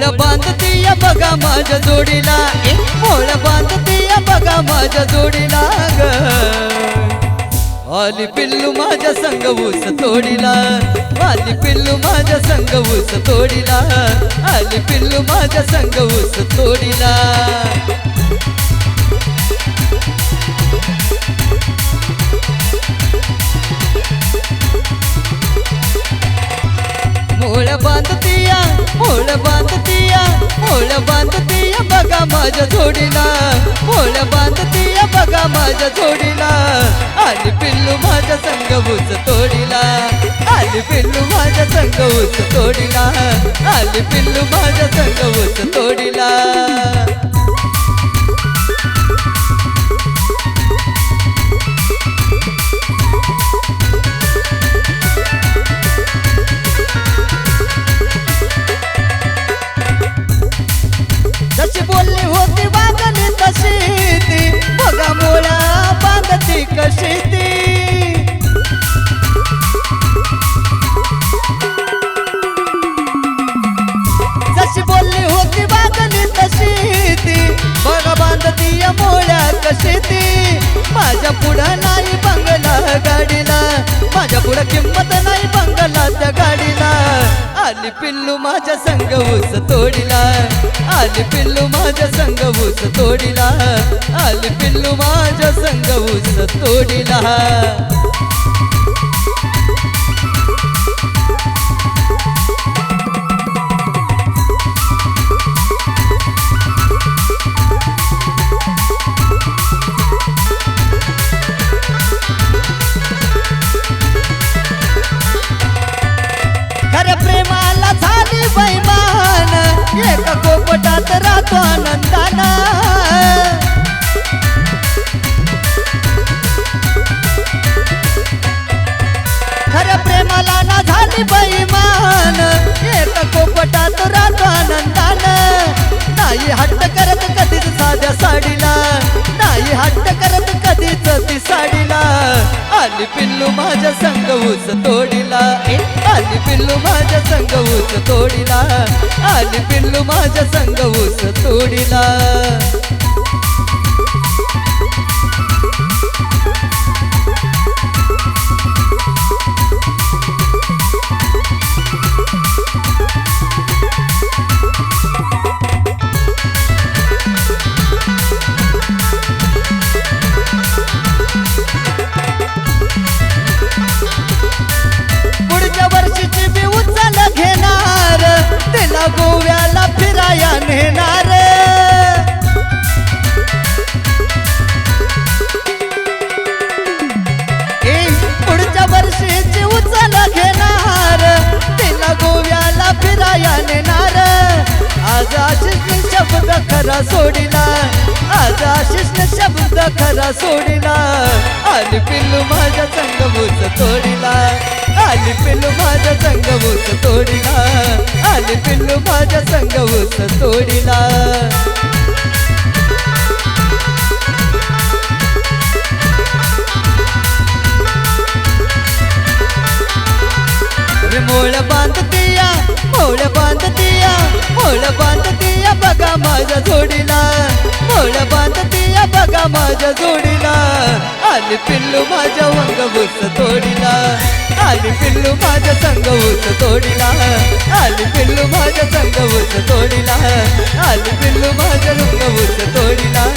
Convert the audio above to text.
बांधती या बघा माझ्या जोडीला. मोळ बांधती या बघा माझ्या जोडीला ग. आली पिल्लू माझ्या संग ऊस तोडीला. आली पिल्लू माझ्या संग ऊस तोडीला. आली पिल्लू माझ्या संग ऊस तोडीला. डोळ्या बांधती बघा माझ्या जोडीला. आली पिल्लू माझ्या संग ऊस तोडीला. आली पिल्लू माझ्या संग ऊस तोडीला. आली पिल्लू माझ्या संग ऊस तोडीला. बांधती कशी ती जशी बोलली होती वागली तशी ती. बघा बांधती या मोळ्या कशी ती. माझ्या पुढं नाही बंगला गाडीला. माझ्या पुढं किंमत आली पिल्लू माझ्या संग ऊस तोडीला. आली पिल्लू माझ्या संग ऊस तोडीला. आली पिल्लू माझ्या संग ऊस तोडीला. एका कोपटात राहतो आनंदाना. खऱ्या प्रेमाला ना झाली बैमान. एका कोपटात राहतो आनंदानं. नाही हट्ट ऊस तोडीला. ए, आली पिल्लू माझ्या संग ऊस तोडीला. आली पिल्लू माझ्या संग ऊस तोडीला. खरा सोडिला आज आशिष शब्द खरा सोडिला आली पिल्लू माझ्या संगमूच तोडिला आली पिल्लू माझ्या संगमूच तोडिला आली पिल्लू माझ्या संगमूच तोडिला माझ्या जोडीला. आली पिल्लू माझ्या वंगभूस तोडीला. आली पिल्लू माझ्या संगभूस तोडीला. आली पिल्लू माझ्या संगभूस तोडीला. आली पिल्लू माझ्या रंगभूस तोडीला.